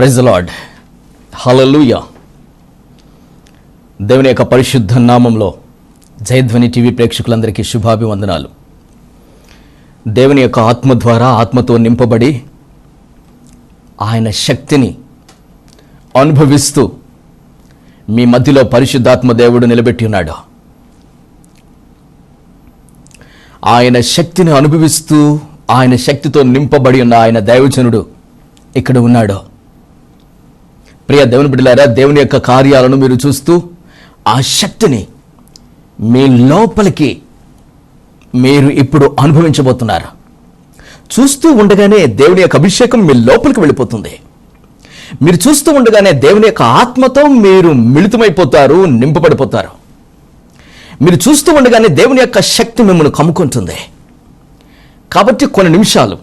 Praise lord హలలుయ దేవుని యొక్క పరిశుద్ధ నామంలో జయధ్వని టీవీ ప్రేక్షకులందరికీ శుభాభివందనాలు. దేవుని యొక్క ఆత్మ ద్వారా ఆత్మతో నింపబడి ఆయన శక్తిని అనుభవిస్తూ మీ మధ్యలో పరిశుద్ధాత్మ దేవుడు నిలబెట్టి ఉన్నాడు. ఆయన శక్తిని అనుభవిస్తూ ఆయన శక్తితో నింపబడి ఉన్న ఆయన దైవజనుడు ఇక్కడ ఉన్నాడు. ప్రియ దేవుని బిడ్డలారా దేవుని యొక్క కార్యాలను మీరు చూస్తూ ఆ శక్తిని మీ లోపలికి మీరు ఇప్పుడు అనుభవించబోతున్నారు? చూస్తూ ఉండగానే దేవుని యొక్క అభిషేకం మీ లోపలికి వెళ్ళిపోతుంది. మీరు చూస్తూ ఉండగానే దేవుని యొక్క ఆత్మతో మీరు మిళితమైపోతారు నింపబడిపోతారు. మీరు చూస్తూ ఉండగానే దేవుని యొక్క శక్తి మిమ్మల్ని కమ్ముకుంటుంది. కాబట్టి కొన్ని నిమిషాలు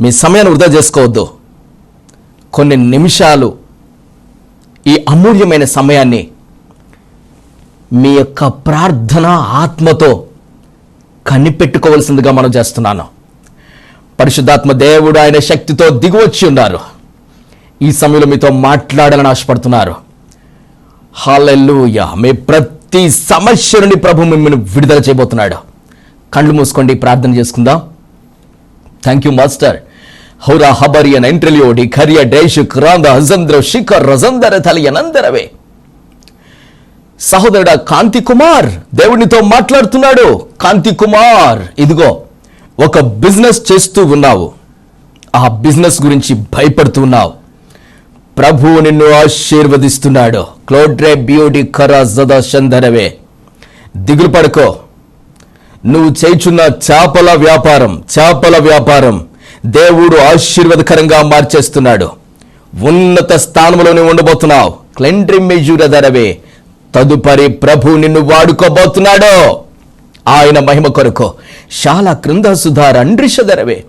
మీ సమయాన్ని వృధా చేసుకోవద్దు. కొన్ని నిమిషాలు ఈ అమూల్యమైన సమయాన్ని మీ యొక్క ప్రార్థన ఆత్మతో కనిపెట్టుకోవలసిందిగా మనం చేస్తున్నాను. పరిశుద్ధాత్మ దేవుడు ఆయన శక్తితో దిగువచ్చి ఉన్నారు. ఈ సమయంలో మీతో మాట్లాడాలని ఆశపడుతున్నారు. హాలెల్లుయ. మీ ప్రతి సమస్య నుండి ప్రభు మిమ్మల్ని విడుదల చేయబోతున్నాడు. కళ్ళు మూసుకోండి ప్రార్థన చేసుకుందాం. థ్యాంక్ యూ మాస్టర్ హౌరా హబరియన్ ಖರಿಯ ఖర్య ಕ್ರಾಂದ ಹಜಂದ್ರ ಶಿಖರ್ శిఖర్ ತಲೆಯ ನಂದರವೇ సహోదరుడ కాంతి కుమార్ దేవునితో మాట్లాడుతున్నాడు. కాంతి కుమార్ ఇదిగో ఒక బిజినెస్ చేస్తూ ఉన్నావు. ఆ బిజినెస్ గురించి భయపడుతూ ఉన్నావు. ప్రభువు నిన్ను ఆశీర్వదిస్తున్నాడు. క్లోడ్రే బ్యూటీ ఖరా జదా చందరవే దిగులు పడుకో. నువ్వు చేయుచున్న చేపల వ్యాపారం చేపల వ్యాపారం దేవుడు ఆశీర్వాదకరంగా మార్చేస్తున్నాడు. ఉన్నత స్థానంలోనే ఉండబోతున్నావు. క్లెండ్రి మెజూర ధరవే. తదుపరి ప్రభు నిన్ను వాడుకోబోతున్నాడు. ఆయన మహిమ కొరకు. చాలా క్రింద సుధార్ అండ్రిష ధరవే.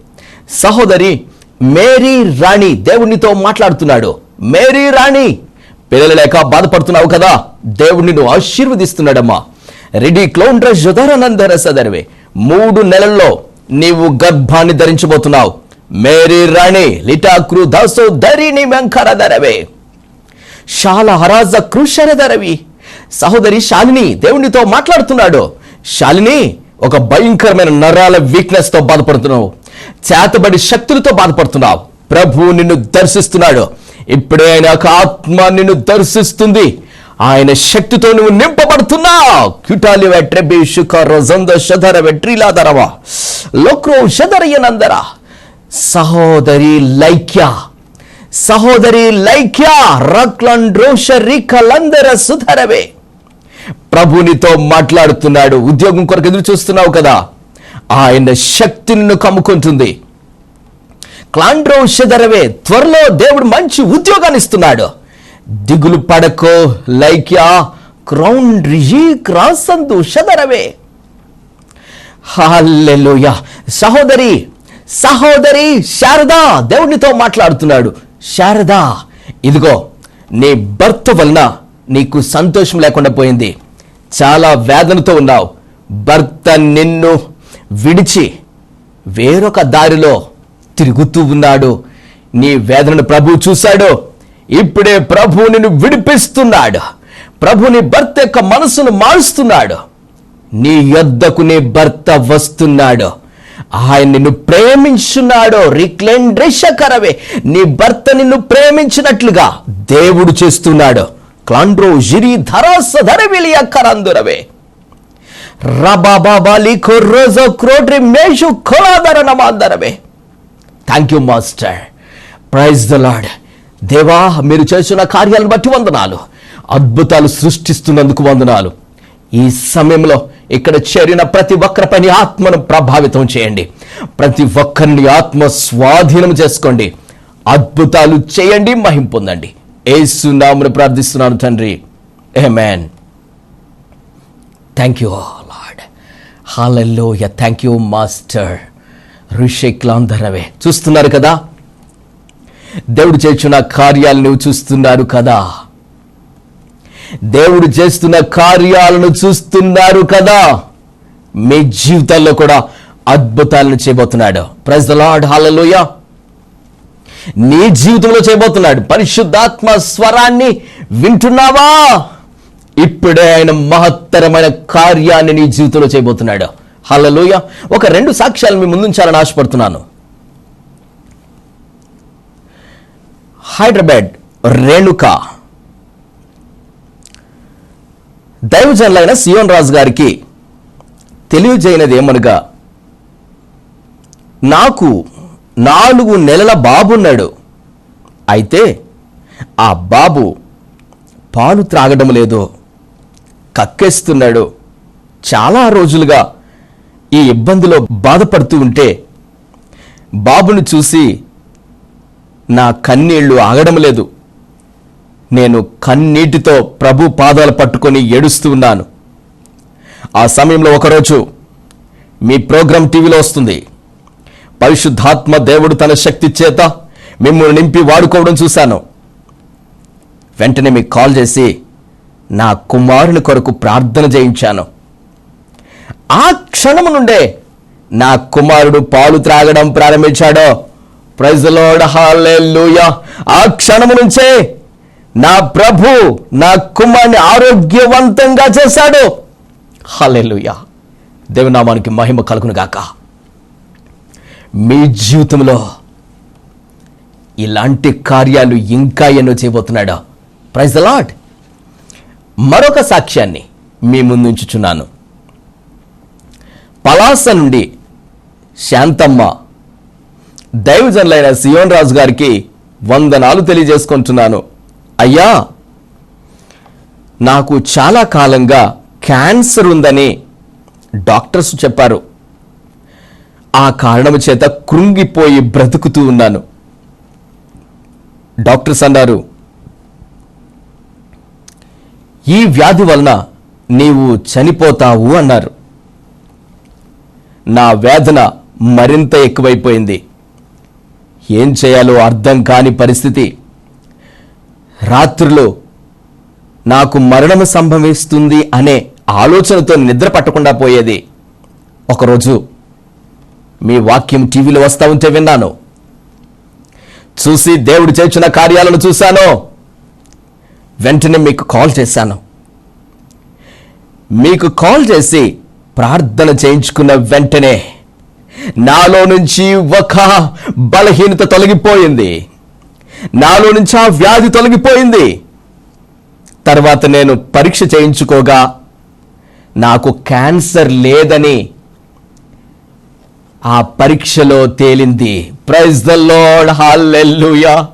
సహోదరి మేరీ రాణి దేవునితో మాట్లాడుతున్నాడు. మేరీ రాణి పిల్లలు లేక బాధపడుతున్నావు కదా? దేవుడు నిన్ను ఆశీర్వదిస్తున్నాడమ్మా. రెడీ క్లౌండ్ర జుధరనందర సదర్వే మూడు నెలల్లో నీవు గర్భాన్ని ధరించబోతున్నావు. మేరీ రాణి లిటాక్రు దాసో ధరిని వెంకర ధరవే శాల హరాజ కృషర ధరవి సహోదరి శాలిని దేవునితో మాట్లాడుతున్నాడు. శాలిని ఒక భయంకరమైన నరాల వీక్నెస్తో బాధపడుతున్నావు. చేతబడి శక్తులతో బాధపడుతున్నావు. ప్రభువు నిన్ను దర్శిస్తున్నాడు. ఇప్పుడే ఆయన ఒక ఆత్మ నిన్ను దర్శిస్తుంది. ఆయన శక్తితో నువ్వు నింపబడుతున్నావు. క్యుటాలి వెట్రెబి శుక రొజంద శధర వెట్రిలాదరవా లోక్రో శధరయ్యనందర సహోదరి లైక్య. సహోదరి లైక్య రక్లండ్రోషరికలందర సుధరవే. ప్రభునితో మాట్లాడుతున్నాడు. ఉద్యోగం కొరకు ఎదురు చూస్తున్నావు కదా. ఆయన శక్తి నిన్ను కమ్ముకుంటుంది. క్లాండ్రోషధరవే త్వరలో దేవుడు మంచి ఉద్యోగాన్ని ఇస్తున్నాడు. దిగులు పడకో లైక్యా క్రౌన్ రిజీ క్రాసందు షదరవే హాలెలుయ సహోదరి సహోదరి శారదా దేవునితో మాట్లాడుతున్నాడు. శారదా ఇదిగో నీ భర్త వలన నీకు సంతోషం లేకుండా పోయింది. చాలా వేదనతో ఉన్నావు. భర్త నిన్ను విడిచి వేరొక దారిలో తిరుగుతూ ఉన్నాడు. నీ వేదనను ప్రభు చూశాడు. ఇప్పుడే ప్రభు నిన్ను విడిపిస్తున్నాడు. ప్రభు నీ భర్త యొక్క మనసును మారుస్తున్నాడు. నీ యొద్దకు నీ భర్త వస్తున్నాడు. ఆయన నిన్ను ప్రేమించున్నాడో. రిక్లెండ్రిషకరవే. నీ భర్త నిన్ను ప్రేమించినట్లుగా దేవుడు చేస్తున్నాడు. క్లాండ్రో జిరి ధరాస ధరవిలి కరందురవే రబాబాలి కొర్రోజో క్రోడ్రి మేషు కొలాదర నమాందరవే thank you master praise the lord దేవా మీరు చేస్తున్న కార్యాలను బట్టి వందనాలు. అద్భుతాలు సృష్టిస్తున్నందుకు వందనాలు. ఈ సమయంలో ఇక్కడ చేరిన ప్రతి ఒక్కరిపైన ఆత్మను ప్రభావితం చేయండి. ప్రతి ఒక్కరిని ఆత్మ స్వాధీనం చేసుకోండి. అద్భుతాలు చేయండి మహిం పొందండి. ఏసు ప్రార్థిస్తున్నాను తండ్రి. Amen thank you lord hallelujah thank you master ఋషిక్లాంధరవే చూస్తున్నారు కదా? దేవుడు చేస్తున్న కార్యాలు నువ్వు చూస్తున్నారు కదా. దేవుడు చేస్తున్న కార్యాలను చూస్తున్నారు కదా. మీ జీవితాల్లో కూడా అద్భుతాలను చేయబోతున్నాడు. ప్రజలాడ్ లార్డ్ హాలలోయ నీ జీవితంలో చేయబోతున్నాడు. పరిశుద్ధాత్మ స్వరాన్ని వింటున్నావా? ఇప్పుడే ఆయన మహత్తరమైన కార్యాన్ని నీ జీవితంలో చేయబోతున్నాడు. హలలోయ ఒక రెండు సాక్ష్యాలు మీ ముందుంచాలని ఆశపడుతున్నాను. హైదరాబాద్ రేణుక. దైవజనులైన సియోన్ రాజు గారికి తెలియజేయనది ఏమనగా నాకు నాలుగు నెలల బాబున్నాడు. అయితే ఆ బాబు పాలు త్రాగడం లేదు. కక్కేస్తున్నాడు. చాలా రోజులుగా ఈ ఇబ్బందిలో బాధపడుతూ ఉంటే బాబును చూసి నా కన్నీళ్ళు ఆగడం లేదు. నేను కన్నీటితో ప్రభు పాదాలు పట్టుకొని ఏడుస్తూ ఉన్నాను. ఆ సమయంలో ఒకరోజు మీ ప్రోగ్రాం టీవీలో వస్తుంది. పరిశుద్ధాత్మ దేవుడు తన శక్తి చేత మిమ్మల్ని నింపి వాడుకోవడం చూశాను. వెంటనే మీకు కాల్ చేసి నా కుమారుని కొరకు ప్రార్థన చేయించాను. ఆ క్షణము నుండే నా కుమారుడు పాలు త్రాగడం ప్రారంభించాడో. ప్రజలోడ హాలెల్లుయా ఆ క్షణము నుంచే నా ప్రభు నా కుమార్ని ఆరోగ్యవంతంగా చేశాడు. హాలెల్లుయా దేవనామానికి మహిమ కలుగును గాక. మీ జీవితంలో ఇలాంటి కార్యాలు ఇంకా ఎన్నో చేయబోతున్నాడా? ప్రైజ్ లాడ్ మరొక సాక్ష్యాన్ని మీ ముందుంచుచున్నాను పలాస నుండి శాంతమ్మ దైవజనులైన సియోన్ రాజు గారికి వందనాలు తెలియజేసుకుంటున్నాను. అయ్యా నాకు చాలా కాలంగా క్యాన్సర్ ఉందని డాక్టర్స్ చెప్పారు. ఆ కారణం చేత కృంగిపోయి బ్రతుకుతూ ఉన్నాను. డాక్టర్స్ అన్నారు ఈ వ్యాధి వలన నీవు చనిపోతావు అన్నారు. నా వేదన మరింత ఎక్కువైపోయింది. ఏం చేయాలో అర్థం కాని పరిస్థితి. రాత్రులు నాకు మరణం సంభవిస్తుంది అనే ఆలోచనతో నిద్ర పట్టకుండా పోయేది. ఒకరోజు మీ వాక్యం టీవీలో వస్తా ఉంటే విన్నాను. చూసి దేవుడు చేర్చిన కార్యాలను చూశాను. వెంటనే మీకు కాల్ చేశాను. మీకు కాల్ చేసి ప్రార్థన చేయించుకున్న వెంటనే నాలో నుంచి ఒక బలహీనత తొలగిపోయింది. నాలో నుంచి ఆ వ్యాధి తొలగిపోయింది. తర్వాత నేను పరీక్ష చేయించుకోగా నాకు క్యాన్సర్ లేదని ఆ పరీక్షలో తేలింది. Praise the lord hallelujah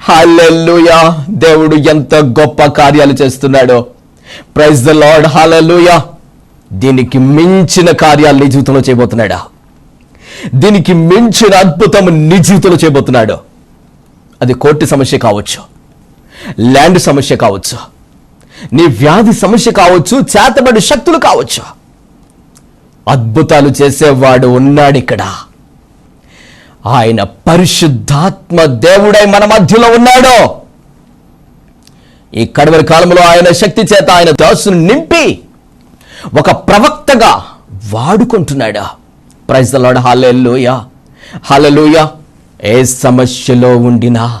hallelujah దేవుడు ఎంత గొప్ప కార్యాలు చేస్తున్నాడో. ప్రైజ్ ద లార్డ్ హల్లెలూయా దీనికి మించిన కార్యాలు నీ జీవితంలో చేయబోతున్నాడా? దీనికి మించిన అద్భుతం నీ జీవితంలో చేయబోతున్నాడు. అది కోర్టు సమస్య కావచ్చు ల్యాండ్ సమస్య కావచ్చు నీ వ్యాధి సమస్య కావచ్చు చేతబడి శక్తులు కావచ్చు. అద్భుతాలు చేసేవాడు ఉన్నాడు ఇక్కడ. ఆయన పరిశుద్ధాత్మ దేవుడై మన మధ్యలో ఉన్నాడు. ఈ కడవరి కాలంలో ఆయన శక్తి చేత ఆయన దాసును నింపి ఒక ప్రవక్తగా వాడుకుంటున్నాడు. ప్రైజ్ లాడ్ హాలెల్లుయ హాలెలుయ ఏ సమస్యలో ఉండినా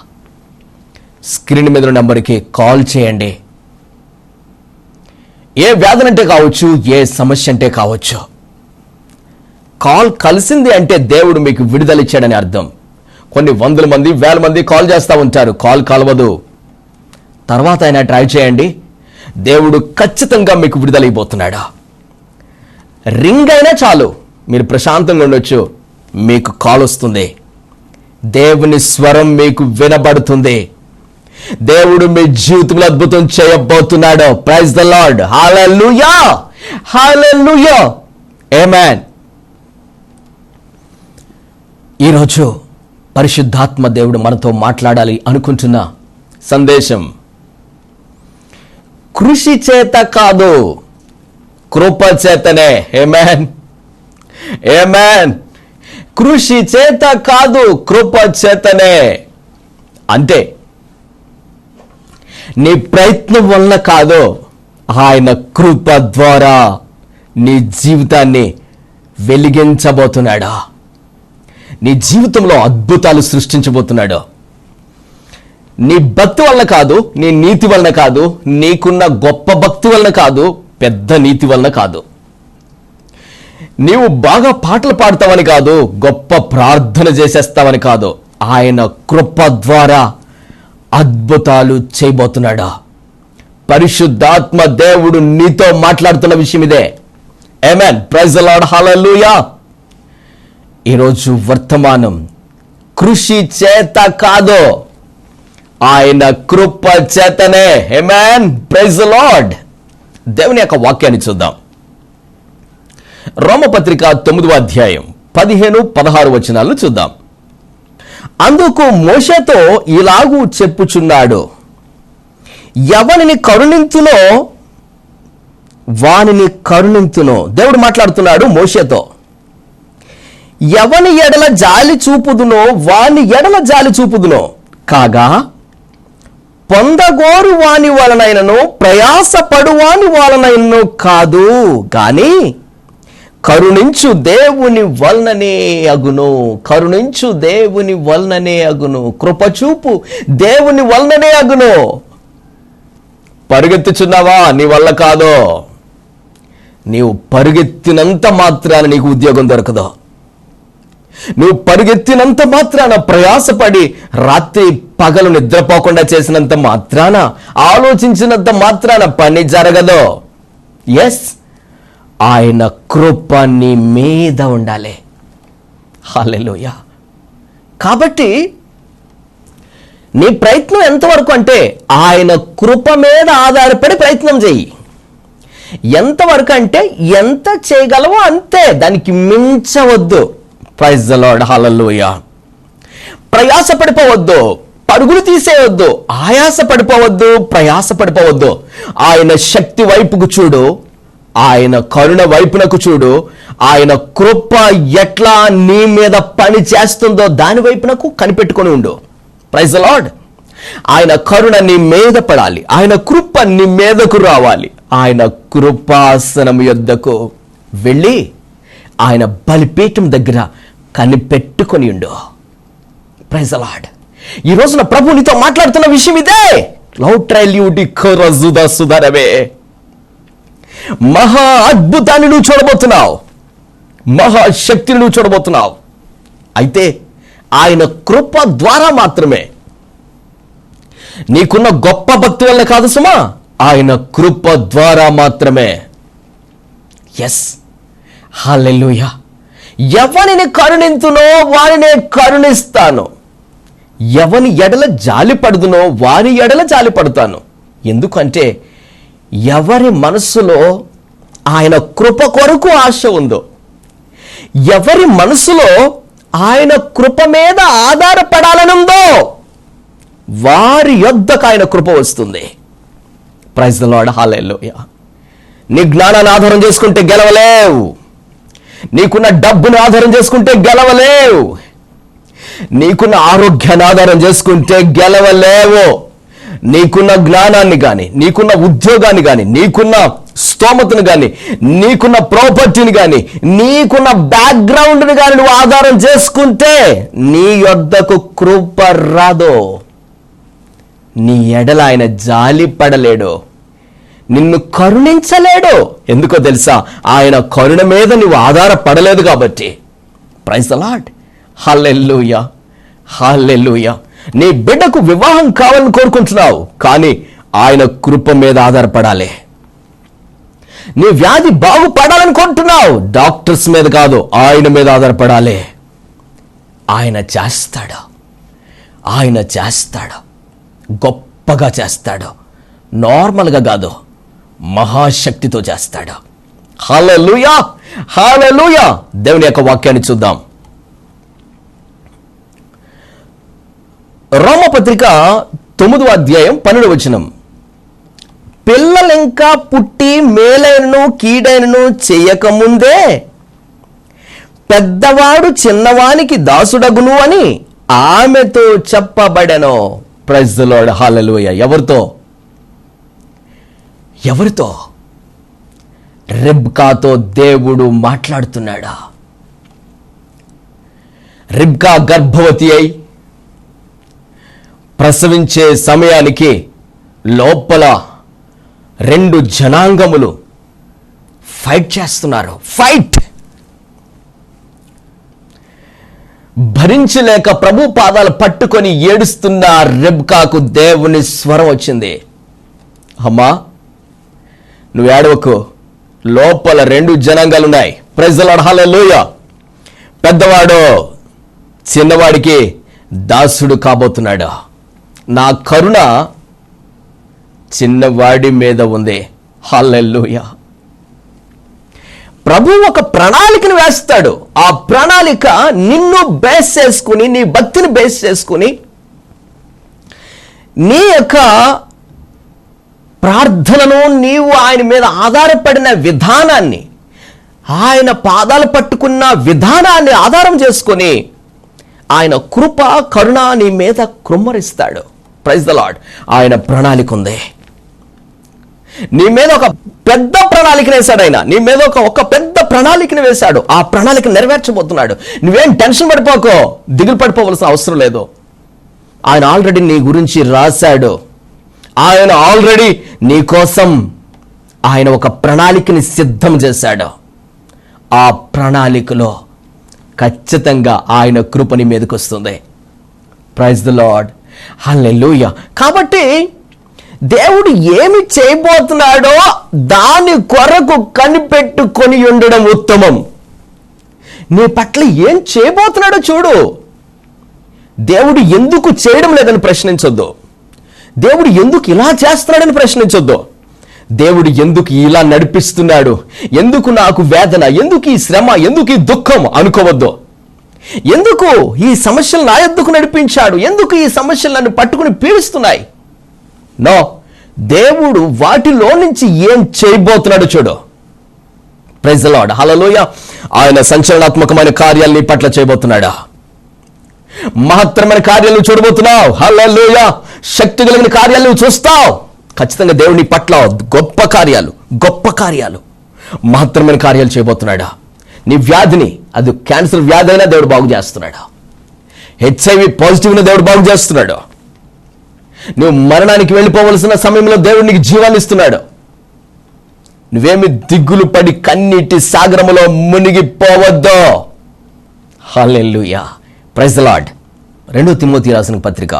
స్క్రీన్ మీద ఉన్న నెంబర్కి కాల్ చేయండి. ఏ వ్యాధులంటే కావచ్చు ఏ సమస్య అంటే కావచ్చు. కాల్ కలిసింది అంటే దేవుడు మీకు విడుదల ఇచ్చాడని అర్థం. కొన్ని వందల మంది వేల మంది కాల్ చేస్తూ ఉంటారు. కాల్ కలవదు. తర్వాత అయినా ట్రై చేయండి. దేవుడు ఖచ్చితంగా మీకు విడుదల రింగ్ అయినా చాలు. మీరు ప్రశాంతంగా ఉండొచ్చు. మీకు కాల్ వస్తుంది. దేవుని స్వరం మీకు వినబడుతుంది. దేవుడు మీ జీవితంలో అద్భుతం చేయబోతున్నాడు. Praise the lord hallelujah hallelujah amen ఈరోజు పరిశుద్ధాత్మ దేవుడు మనతో మాట్లాడాలి అనుకుంటున్న సందేశం. కృషి చేత కాదు కృప చేతనే. హేమాన్ ఏమేన్ కృషి చేత కాదు కృప చేతనే. అంతే. నీ ప్రయత్నం వల్ల కాదు ఆయన కృప ద్వారా నీ జీవితాన్ని వెలిగించబోతున్నాడా? నీ జీవితంలో అద్భుతాలు సృష్టించబోతున్నాడు. నీ భక్తి వలన కాదు నీ నీతి వలన కాదు నీకున్న గొప్ప భక్తి వలన కాదు పెద్ద నీతి వలన కాదు. నీవు బాగా పాటలు పాడతావని కాదు గొప్ప ప్రార్థన చేసేస్తావని కాదు. ఆయన కృప ద్వారా అద్భుతాలు చేయబోతున్నాడా? పరిశుద్ధాత్మ దేవుడు నీతో మాట్లాడుతున్న విషయం ఇదే. ఏమెన్ ప్రైజ్ లాడ్ హాలూయా ఈరోజు వర్తమానం కృషి చేత కాదు ఆయన కృప చేతనే. హెమాన్ ప్రైజ్ లాడ్ దేవుని యొక్క వాక్యాన్ని చూద్దాం. రోమపత్రిక తొమ్మిదవ అధ్యాయం పదిహేను పదహారు వచనాలను చూద్దాం. అందుకు మోషతో ఇలాగూ చెప్పుచున్నాడు. ఎవరిని కరుణించునో వానిని కరుణించునో దేవుడు మాట్లాడుతున్నాడు మోషతో. ఎవని ఎడల జాలి చూపుదునో వాని ఎడల జాలి చూపుదునో. కాగా పొందగోరు వాని వలనైనను ప్రయాసపడు వాని వలనైనను కాదు. కానీ కరుణించు దేవుని వలననే అగును. కరుణించు దేవుని వలననే అగును. కృపచూపు దేవుని వలననే అగును. పరిగెత్తుచున్నావా? నీ వల్ల కాదో. నీవు పరిగెత్తినంత మాత్రాన నీకు ఉద్యోగం దొరకదు. నువ్వు పరిగెత్తినంత మాత్రాన ప్రయాసపడి రాత్రి పగలు నిద్రపోకుండా చేసినంత మాత్రాన ఆలోచించినంత మాత్రాన పని జరగదు. ఎస్ ఆయన కృప నీ మీద ఉండాలి. హాలెలోయ కాబట్టి నీ ప్రయత్నం ఎంతవరకు అంటే ఆయన కృప మీద ఆధారపడి ప్రయత్నం చెయ్యి ఎంతవరకు అంటే ఎంత చేయగలవో అంతే దానికి మించవద్దు. ప్రైజ్ లాడ్ హాలలోయ ప్రయాస పడిపోవద్దు పరుగులు తీసేయవద్దు ఆయాస పడిపోవద్దు ప్రయాస పడిపోవద్దు ఆయన శక్తి వైపుకు చూడు. ఆయన కరుణ వైపునకు చూడు. ఆయన కృప ఎట్లా నీ మీద పని చేస్తుందో దాని వైపునకు కనిపెట్టుకొని ఉండు. ప్రైజ్ లార్డ్ ఆయన కరుణ నీ మీద పడాలి. ఆయన కృప నీ మీదకు రావాలి. ఆయన కృపాసనం యొద్దకు వెళ్ళి ఆయన బలిపీఠం దగ్గర కనిపెట్టుకొని ఉండు. ప్రైజ్ లార్డ్ ఈ రోజున ప్రభు నీతో మాట్లాడుతున్న విషయం ఇదే. లవ్ ట్రైల్ యూ డిఖరజుద సుధరవే మహా అద్భుతాన్ని నువ్వు చూడబోతున్నావు. మహాశక్తిని నువ్వు చూడబోతున్నావు. అయితే ఆయన కృప ద్వారా మాత్రమే. నీకున్న గొప్ప భక్తి వల్ల కాదు సుమా ఆయన కృప ద్వారా మాత్రమే. ఎస్ హల్లెలూయా ఎవరిని కరుణింతునో వారినే కరుణిస్తాను. ఎవని ఎడల జాలి పడుదునో వారి ఎడల జాలి పడతాను. ఎందుకంటే ఎవరి మనస్సులో ఆయన కృప కొరకు ఆశ ఉందో ఎవరి మనసులో ఆయన కృప మీద ఆధారపడాలనుందో వారి యొద్దకు ఆయన కృప వస్తుంది. ప్రైజ్ లాడ్ లార్డ్ హాలెల్లోయ నీ జ్ఞానాన్ని ఆధారం చేసుకుంటే గెలవలేవు. నీకున్న డబ్బును ఆధారం చేసుకుంటే గెలవలేవు. నీకున్న ఆరోగ్యాన్ని ఆధారం చేసుకుంటే గెలవలేవు. నీకున్న జ్ఞానాన్ని కానీ నీకున్న ఉద్యోగాన్ని కానీ నీకున్న స్తోమతను కానీ నీకున్న ప్రాపర్టీని కానీ నీకున్న బ్యాక్గ్రౌండ్ని కానీ నువ్వు ఆధారం చేసుకుంటే నీ యొద్దకు కృప రాదో. నీ ఎడల ఆయన జాలి పడలేడు. నిన్ను కరుణించలేడు. ఎందుకో తెలుసా? ఆయన కరుణ మీద నువ్వు ఆధారపడలేదు కాబట్టి. ప్రైజ్ అలాట్ హల్లెల్లుయా హల్లెల్లుయా నీ బిడ్డకు వివాహం కావాలని కోరుకుంటున్నావు కానీ ఆయన కృప మీద ఆధారపడాలి. నీ వ్యాధి బాగుపడాలని కొంటున్నావు డాక్టర్స్ మీద కాదు ఆయన మీద ఆధారపడాలి. ఆయన చేస్తాడు. ఆయన చేస్తాడు. గొప్పగా చేస్తాడు. నార్మల్గా కాదు మహాశక్తితో చేస్తాడు. హాలూయా హాలూయా దేవుని యొక్క వాక్యాన్ని చూద్దాం. రోమపత్రిక తొమ్మిదవ అధ్యాయం పన్నెండు వచనం. పిల్లలింకా పుట్టి మేలైనను కీడైనను చేయకముందే పెద్దవాడు చిన్నవానికి దాసుడగును అని ఆమెతో చెప్పబడెను. ప్రైజ్ హాలలోయ ఎవరితో? ఎవరితో? రెబ్కాతో దేవుడు మాట్లాడుతున్నాడా? రిబ్కా గర్భవతి అయి ప్రసవించే సమయానికి లోపల రెండు జనాంగములు ఫైట్ చేస్తున్నారు. ఫైట్! భరించలేక ప్రభు పాదాలు పట్టుకొని ఏడుస్తున్న రెబ్కాకు దేవుని స్వరం వచ్చింది. అమ్మా నువ్వు ఏడవకు. లోపల రెండు జనాంగాలు ఉన్నాయి ప్రజలు అడహాలూయ పెద్దవాడు చిన్నవాడికి దాసుడు కాబోతున్నాడు. నా కరుణ చిన్నవాడి మీద ఉంది. హల్లెల్లుయ ప్రభు ఒక ప్రణాళికను వేస్తాడు. ఆ ప్రణాళిక నిన్ను బేస్ చేసుకుని నీ భక్తిని బేస్ చేసుకుని నీ యొక్క ప్రార్థనను నీవు ఆయన మీద ఆధారపడిన విధానాన్ని ఆయన పాదాలు పట్టుకున్న విధానాన్ని ఆధారం చేసుకొని ఆయన కృప కరుణ నీ మీద కృమ్మరిస్తాడు ప్రైజ్ ద లాడ్ ఆయన ప్రణాళిక ఉంది నీ మీద ఒక పెద్ద ప్రణాళికను వేశాడు ఆయన. నీ మీద ఒక ఒక పెద్ద ప్రణాళికను వేశాడు. ఆ ప్రణాళిక నెరవేర్చబోతున్నాడు. నువ్వేం టెన్షన్ పడిపోకో. దిగులు పడిపోవలసిన అవసరం లేదు. ఆయన ఆల్రెడీ నీ గురించి రాశాడు. ఆయన ఆల్రెడీ నీ కోసం ఆయన ఒక ప్రణాళికని సిద్ధం చేశాడు. ఆ ప్రణాళికలో ఖచ్చితంగా ఆయన కృపని మీదకి వస్తుంది. Praise the lord hallelujah. కాబట్టి దేవుడు ఏమి చేయబోతున్నాడో దాని కొరకు కనిపెట్టుకొని ఉండడం ఉత్తమం. నీ పట్ల ఏం చేయబోతున్నాడో చూడు. దేవుడు ఎందుకు చేయడం లేదని ప్రశ్నించొద్దు. దేవుడు ఎందుకు ఇలా చేస్తున్నాడని ప్రశ్నించొద్దు. దేవుడు ఎందుకు ఇలా నడిపిస్తున్నాడు? ఎందుకు నాకు వేదన? ఎందుకు ఈ శ్రమ? ఎందుకు ఈ దుఃఖం? అనుకోవద్దు. ఎందుకు ఈ సమస్యలు నా ఎద్దుకు నడిపించాడు? ఎందుకు ఈ సమస్యలు నన్ను పట్టుకుని పీడిస్తున్నాయి? నో దేవుడు వాటిలో నుంచి ఏం చేయబోతున్నాడు చూడు. ప్రైజ్ లాడ్ హలలోయ ఆయన సంచలనాత్మకమైన కార్యాలు నీ పట్ల చేయబోతున్నాడా? మహత్తరమైన కార్యాలు చూడబోతున్నావు. హలలోయ శక్తి కలిగిన కార్యాలు చూస్తావు. ఖచ్చితంగా దేవుని పట్ల గొప్ప కార్యాలు గొప్ప కార్యాలు మహత్తరమైన కార్యాలు చేయబోతున్నాడా? నీ వ్యాధిని అది క్యాన్సర్ వ్యాధి అయినా దేవుడు బాగు చేస్తున్నాడు. హెచ్ఐవి పాజిటివ్ దేవుడు బాగు చేస్తున్నాడు. నువ్వు మరణానికి వెళ్ళిపోవలసిన సమయంలో దేవుడు నీకు జీవాన్ని ఇస్తున్నాడు. నువ్వేమి దిగులు పడి కన్నీటి సాగరములో మునిగిపోవద్దు. హాలెల్లుయా ప్రైజ్ లాడ్ రెండో తిమ్మోతి రాసిన పత్రిక.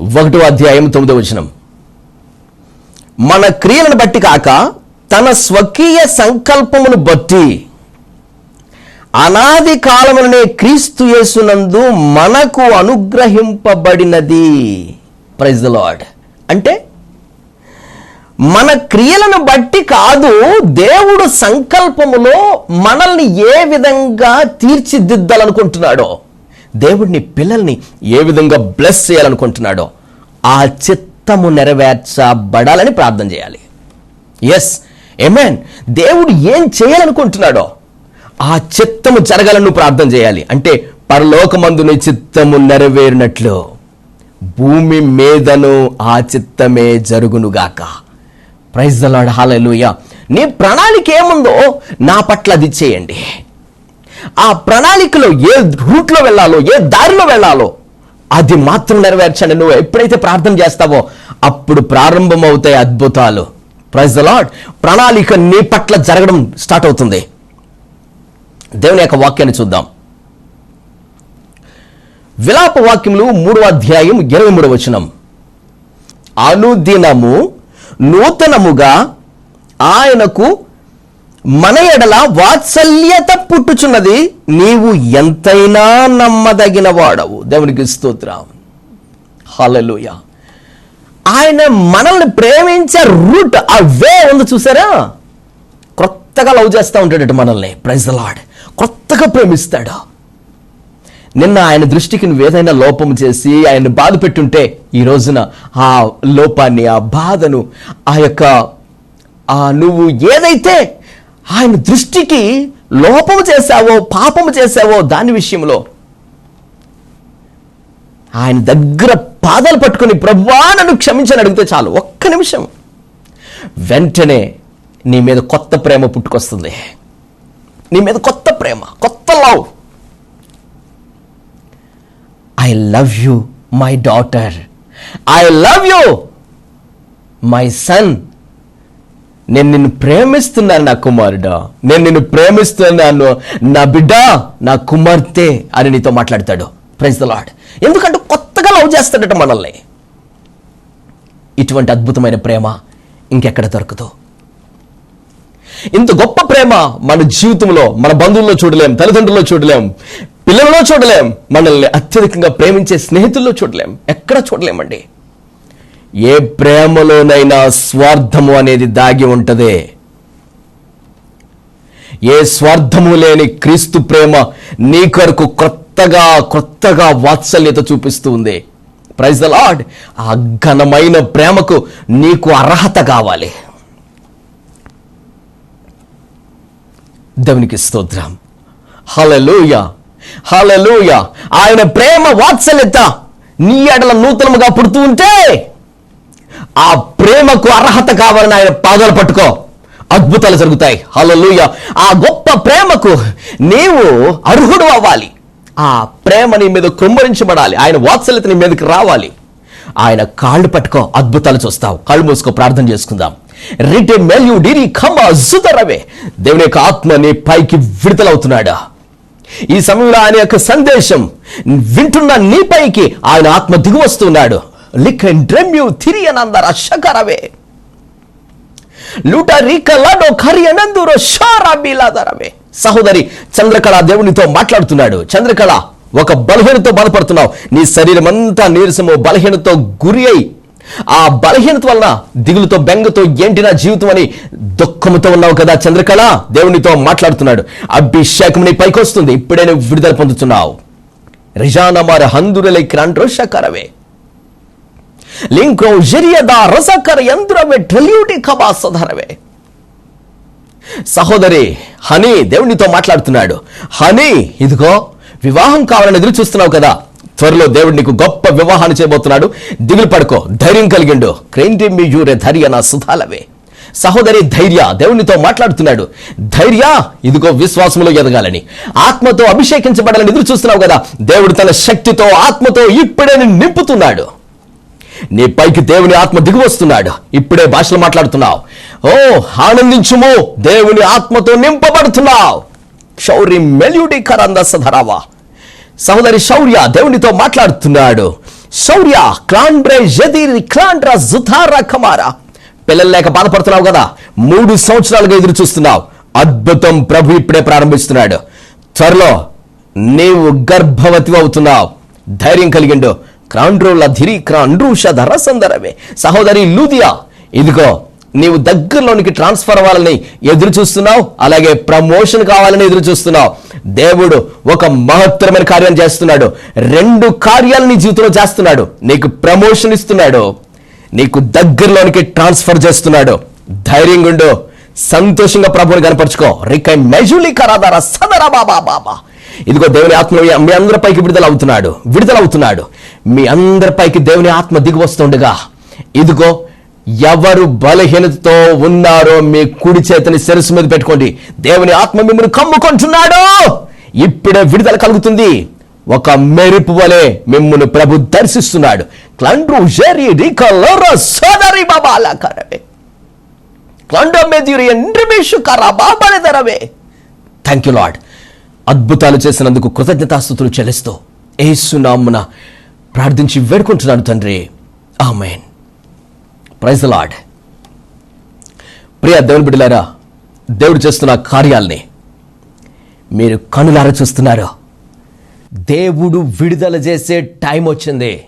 ఒకటో అధ్యాయం తొమ్మిదో వచనం. మన క్రియలను బట్టి కాక తన స్వకీయ సంకల్పమును బట్టి అనాది కాలములనే క్రీస్తు యేసునందు మనకు అనుగ్రహింపబడినది. ప్రైజ్ ద లాడ్ అంటే మన క్రియలను బట్టి కాదు దేవుడు సంకల్పములో మనల్ని ఏ విధంగా తీర్చిదిద్దాలనుకుంటున్నాడో దేవుడిని పిల్లల్ని ఏ విధంగా బ్లెస్ చేయాలనుకుంటున్నాడో ఆ చిత్తము నెరవేర్చబడాలని ప్రార్థన చేయాలి. ఎస్ ఏమేన్ దేవుడు ఏం చేయాలనుకుంటున్నాడో ఆ చిత్తము జరగాలను ప్రార్థన చేయాలి. అంటే పరలోకమందుని చిత్తము నెరవేరినట్లు భూమి మీదను ఆ చిత్తమే జరుగునుగాక. ప్రైజ్ దలాడ్ హాలూయ నీ ప్రణాళిక ఏముందో నా పట్ల అది చేయండి. ఆ ప్రణాళికలో ఏ రూట్లో వెళ్ళాలో ఏ దారిలో వెళ్ళాలో అది మాత్రం నెరవేర్చండి. నువ్వు ఎప్పుడైతే ప్రార్థన చేస్తావో అప్పుడు ప్రారంభమవుతాయి అద్భుతాలు. ప్రైజ్ ద లాడ్ ప్రణాళిక నీ పట్ల జరగడం స్టార్ట్ అవుతుంది. దేవుని యొక్క వాక్యాన్ని చూద్దాం. విలాప వాక్యములు మూడవ అధ్యాయం ఇరవై మూడవ వచనం. అనుదినము నూతనముగా ఆయనకు మన ఎడల వాత్సల్యత పుట్టుచున్నది. నీవు ఎంతైనా నమ్మదగిన వాడవు. దేవునికి స్తోత్రం. హలలుయా ఆయన మనల్ని ప్రేమించే రూట్ ఆ వే ఉంది చూసారా? కొత్తగా లవ్ చేస్తూ ఉంటాడట మనల్ని. ప్రైజ్ లాడ్ కొత్తగా ప్రేమిస్తాడు? నిన్న ఆయన దృష్టికి నువ్వు ఏదైనా లోపం చేసి ఆయన బాధ పెట్టుంటే ఈ రోజున ఆ లోపాన్ని ఆ బాధను ఆ యొక్క ఆ నువ్వు ఏదైతే ఆయన దృష్టికి లోపము చేశావో పాపము చేశావో దాని విషయంలో ఆయన దగ్గర పాదాలు పట్టుకొని ప్రభా నన్ను క్షమించని అడిగితే చాలు ఒక్క నిమిషం. వెంటనే నీ మీద కొత్త ప్రేమ పుట్టుకొస్తుంది. నీ మీద కొత్త ప్రేమ కొత్త love I love you my daughter I love you my son నేను నిన్ను ప్రేమిస్తున్నాను నా కుమారుడా. నేను నిన్ను ప్రేమిస్తున్నాను నా బిడ్డ నా కుమార్తె అని నీతో మాట్లాడతాడు. ప్రైజ్ ద లాడ్ ఎందుకంటే కొత్తగా లవ్ చేస్తాడట మనల్ని. ఇటువంటి అద్భుతమైన ప్రేమ ఇంకెక్కడ దొరకదు. ఇంత గొప్ప ప్రేమ మన జీవితంలో మన బంధువుల్లో చూడలేం తల్లిదండ్రుల్లో చూడలేం పిల్లల్లో చూడలేం మనల్ని అత్యధికంగా ప్రేమించే స్నేహితుల్లో చూడలేం ఎక్కడ చూడలేమండి. ఏ ప్రేమలోనైనా స్వార్థము అనేది దాగి ఉంటుంది. ఏ స్వార్థము లేని క్రీస్తు ప్రేమ నీ కొరకు కొత్తగా కొత్తగా వాత్సల్యత చూపిస్తూ ఉంది ప్రైజ్ ద లాడ్ ఆ ఘనమైన ప్రేమకు నీకు అర్హత కావాలి. దేవునికి స్తోత్రం. హలలోయ హలలోయ ఆయన ప్రేమ వాత్సల్యత నీ ఎడల నూతనముగా పుడుతూ ఉంటే ఆ ప్రేమకు అర్హత కావాలని ఆయన పాదాలు పట్టుకో. అద్భుతాలు జరుగుతాయి. హలలుయ ఆ గొప్ప ప్రేమకు నీవు అర్హుడు అవ్వాలి. ఆ ప్రేమ నీ మీద కుమ్మరించబడాలి ఆయన వాత్సల్యత నీ మీదకి రావాలి. ఆయన కాళ్ళు పట్టుకో అద్భుతాలు చూస్తావు. కాళ్ళు మూసుకో ప్రార్థన చేసుకుందాం. రిటే మెల్యు డిరి ఖమ్మ జుతరవే దేవుని యొక్క ఆత్మ నీ పైకి విడుదలవుతున్నాడా? ఈ సమయంలో ఆయన యొక్క సందేశం వింటున్న నీ పైకి ఆయన ఆత్మ దిగువస్తున్నాడు. లిక్ అండ్ డ్రెమ్యూ తిరి అనందర శకరవే లూట రీక లడో కరి అనందురో షారా బిలాదరవే. సహోదరి చంద్రకళ దేవునితో మాట్లాడుతున్నాడు. చంద్రకళ ఒక బలహీనతో బాధపడుతున్నావు. నీ శరీరం అంతా నీరసము బలహీనతో గురి అయి ఆ బలహీనత వలన దిగులుతో బెంగతో ఏంటి నా జీవితం అని దుఃఖముతో ఉన్నావు కదా చంద్రకళ? దేవునితో మాట్లాడుతున్నాడు. అభిషేకం నీ పైకొస్తుంది ఇప్పుడే నువ్వు విడుదల పొందుతున్నావు. రిజానమార హందురలై క్రాంట్రోషకరవే లింక్రో జరియద రసకర యంత్రమే ట్రిల్యూటి కబా సధరవే సహోదరి హనీ దేవునితో మాట్లాడుతున్నాడు. హనీ ఇదిగో వివాహం కావాలని ఎదురు చూస్తున్నావు కదా. త్వరలో దేవుడు నీకు గొప్ప వివాహాన్ని చేయబోతున్నాడు. దిగులు పడుకో ధైర్యం కలిగిండు. క్రెయింటి మీ యూరే ధైర్య నా సుధాలవే. సహోదరి ధైర్య దేవునితో మాట్లాడుతున్నాడు. ధైర్య ఇదిగో విశ్వాసంలో ఎదగాలని. ఆత్మతో అభిషేకించబడాలని ఎదురు చూస్తున్నావు కదా. దేవుడు తన శక్తితో ఆత్మతో ఇప్పుడే నింపుతున్నాడు. నీ పైకి దేవుని ఆత్మ దిగి వస్తున్నాడు. ఇప్పుడే భాషలు మాట్లాడుతున్నావు. ఓ ఆనందించుము. దేవుని ఆత్మతో నింపబడుతున్నావు. శౌరి మెల్యుడి కరందసధరావా సహోదరి శౌర్య దేవునితో మాట్లాడుతున్నాడు. శౌర్య క్లాండ్రే జదిరి క్లాండ్ర జుథారా ఖమారా. పిల్లలు లేక బాధపడుతున్నావు కదా. మూడు సంవత్సరాలుగా ఎదురు చూస్తున్నావు. అద్భుతం ప్రభు ఇప్పుడే ప్రారంభిస్తున్నాడు. త్వరలో నీవు గర్భవతి అవుతున్నావు. ధైర్యం కలిగిండు. క్రాండ్రోల ధిరి క్రాండ్రూష ధరసందరవే సహోదరి లూదియా ఇదిగో నీవు దగ్గరలోనికి ట్రాన్స్ఫర్ అవ్వాలని ఎదురు చూస్తున్నావు అలాగే ప్రమోషన్ కావాలని ఎదురు చూస్తున్నావు. దేవుడు ఒక మహత్తరమైన కార్యం చేస్తున్నాడు. రెండు కార్యాలని జీవితంలో చేస్తున్నాడు. నీకు ప్రమోషన్ ఇస్తున్నాడు. నీకు దగ్గరలోనికి ట్రాన్స్ఫర్ చేస్తున్నాడు. ధైర్యంగా ఉండు. సంతోషంగా ప్రభుని కనపరుచుకో. రికై మెజులి కరాదారా సదరా బాబా బాబా. ఇదిగో దేవుని ఆత్మ మీ అందరిపైకి విడుదల అవుతున్నాడు విడుదల అవుతున్నాడు మీ అందరిపైకి దేవుని ఆత్మ దిగి వస్తుండగా ఇదిగో ఎవరు బలహీనతతో ఉన్నారో మీ కుడి చేతిని శిరస్సు మీద పెట్టుకోండి. దేవుని ఆత్మ మిమ్మల్ని కమ్ముకుంటున్నాడు. ఇప్పుడే విడుదల కలుగుతుంది. ఒక మెరుపు వలె మిమ్మల్ని ప్రభు దర్శిస్తున్నాడు. క్లండ్రు జరి రికలర సోదరి కరవే క్లండ్ర మీద ఎండ్రమేషు కరా బాబాలే దరవే థ్యాంక్ యూ లాడ్ అద్భుతాలు చేసినందుకు కృతజ్ఞతాస్థుతులు చెల్లిస్తూ ఏసునామున ప్రార్థించి వేడుకుంటున్నాను తండ్రి. ఆమెన్. ప్రైజ్ లాడ్ ప్రియ దేవుని బిడ్డలారా దేవుడు చేస్తున్న కార్యాల్ని మీరు కనులారా చూస్తున్నారు. దేవుడు విడుదల చేసే టైం వచ్చింది.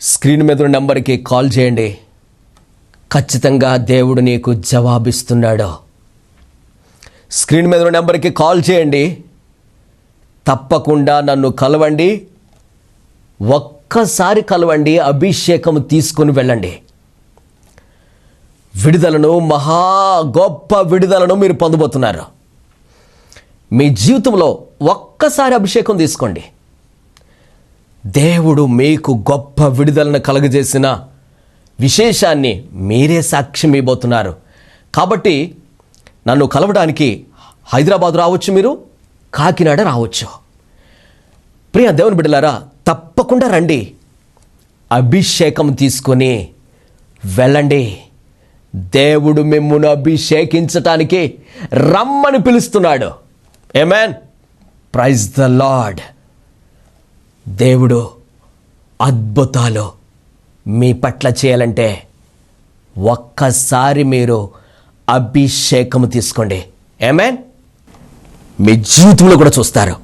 స్క్రీన్ మీద ఉన్న నెంబర్కి కాల్ చేయండి. ఖచ్చితంగా దేవుడు నీకు జవాబిస్తున్నాడు. స్క్రీన్ మీద ఉన్న నెంబర్కి కాల్ చేయండి. తప్పకుండా నన్ను కలవండి. ఒక్కసారి కలవండి అభిషేకం తీసుకొని వెళ్ళండి. విడుదలను మహా గొప్ప విడుదలను మీరు పొందబోతున్నారు. మీ జీవితంలో ఒక్కసారి అభిషేకం తీసుకోండి. దేవుడు మీకు గొప్ప విడుదలను కలుగజేసిన విశేషాన్ని మీరే సాక్ష్యం ఇవ్వబోతున్నారు కాబట్టి నన్ను కలవడానికి హైదరాబాద్ రావచ్చు మీరు? కాకినాడ రావచ్చు. ప్రియ దేవుని బిడ్డలారా తప్పకుండా రండి. అభిషేకం తీసుకొని వెళ్ళండి. దేవుడు మిమ్మును అభిషేకించటానికి రమ్మని పిలుస్తున్నాడు. ఏమేన్ ప్రైజ్ ద లార్డ్ దేవుడు అద్భుతాలు మీ పట్ల చేయాలంటే ఒక్కసారి మీరు అభిషేకము తీసుకోండి. ఏమేన్ మీ జీవితంలో కూడా చూస్తారు.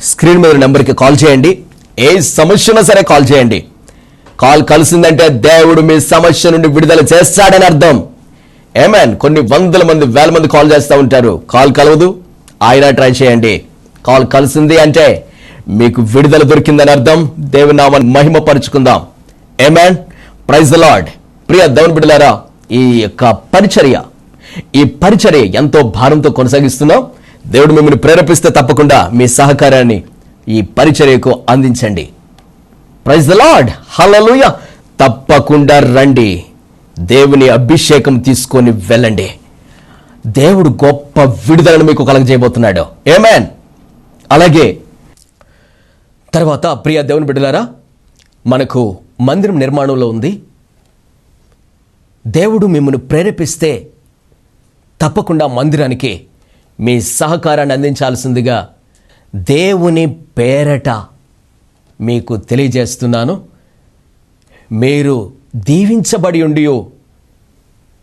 స్క్రీన్ మీద నెంబర్కి కాల్ చేయండి. ఏ సమస్య ఉన్నా సరే కాల్ చేయండి. కాల్ కలిసిందంటే దేవుడు మీ సమస్య నుండి విడుదల చేస్తాడని అర్థం. ఏమేన్ కొన్ని వందల మంది వేల మంది కాల్ చేస్తూ ఉంటారు. కాల్ కలవదు. ఆయన ట్రై చేయండి. కాల్ కలిసింది అంటే మీకు విడుదల దొరికిందని అర్థం. దేవుని నామాన్ని మహిమపరుచుకుందాం. ఏమేన్ ప్రైజ్ ద లార్డ్ ప్రియ దేవుని బిడ్డలారా ఈ యొక్క పరిచర్య ఈ పరిచర్య ఎంతో భారంతో కొనసాగిస్తున్నాం. దేవుడు మిమ్మల్ని ప్రేరేపిస్తే తప్పకుండా మీ సహకారాన్ని ఈ పరిచర్యకు అందించండి. ప్రైజ్ ద లార్డ్ హలలుయ తప్పకుండా రండి. దేవుని అభిషేకం తీసుకొని వెళ్ళండి. దేవుడు గొప్ప విడుదలను మీకు కలగజేయబోతున్నాడు. ఏమేన్ అలాగే తర్వాత ప్రియ దేవుని బిడ్డలారా మనకు మందిరం నిర్మాణంలో ఉంది. దేవుడు మిమ్మల్ని ప్రేరేపిస్తే తప్పకుండా మందిరానికి మీ సహకారాన్ని అందించాల్సిందిగా దేవుని పేరట మీకు తెలియజేస్తున్నాను. మీరు దీవించబడి ఉండి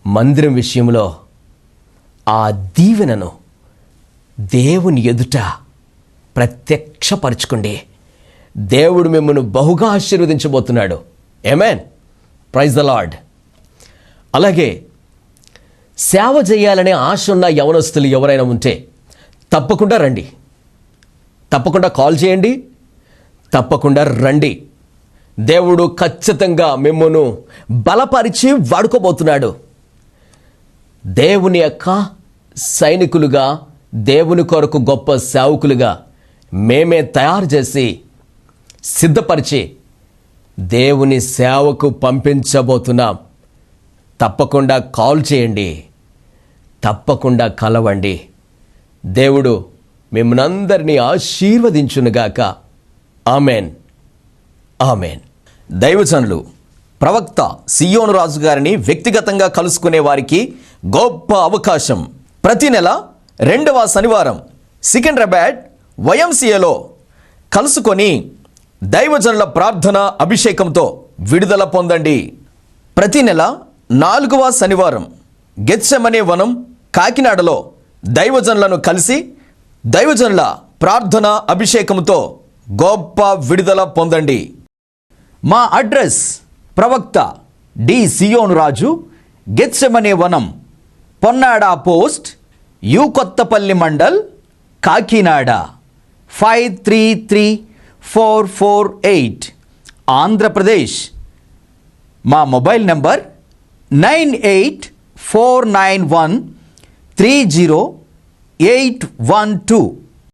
మందిరం విషయంలో ఆ దీవెనను దేవుని ఎదుట ప్రత్యక్షపరచుకోండి దేవుడు మిమ్మల్ని బహుగా ఆశీర్వదించబోతున్నాడు. ఏమేన్ ప్రైజ్ ద లార్డ్ అలాగే సేవ చేయాలనే ఆశ ఉన్న యవనస్తులు ఎవరైనా ఉంటే తప్పకుండా రండి. తప్పకుండా కాల్ చేయండి. తప్పకుండా రండి. దేవుడు ఖచ్చితంగా మిమ్మను బలపరిచి వాడుకోబోతున్నాడు. దేవుని యొక్క సైనికులుగా దేవుని కొరకు గొప్ప సేవకులుగా మేమే తయారు చేసి సిద్ధపరిచి దేవుని సేవకు పంపించబోతున్నాం. తప్పకుండా కాల్ చేయండి. తప్పకుండా కలవండి. దేవుడు మిమ్మల్ని ఆశీర్వదించునుగాక. ఆమెన్. ఆమెన్. దైవజనులు ప్రవక్త సియోను రాజు గారిని వ్యక్తిగతంగా కలుసుకునే వారికి గొప్ప అవకాశం. ప్రతి నెల రెండవ శనివారం సికింద్రాబాద్ వైఎంసీఏలో కలుసుకొని దైవజనుల ప్రార్థన అభిషేకంతో విడుదల పొందండి. ప్రతి నెల నాలుగవ శనివారం గెచ్చమనే వనం కాకినాడలో దైవజనులను కలిసి దైవజనుల ప్రార్థన అభిషేకంతో గొప్ప విడుదల పొందండి. మా అడ్రస్ ప్రవక్త డి సియోను రాజు గెత్సెమనే వనం Ponnada post you Kothapalli mandal Kakinada five three three four four eight Andhra Pradesh. మా mobile number nine eight four nine one three zero eight one two.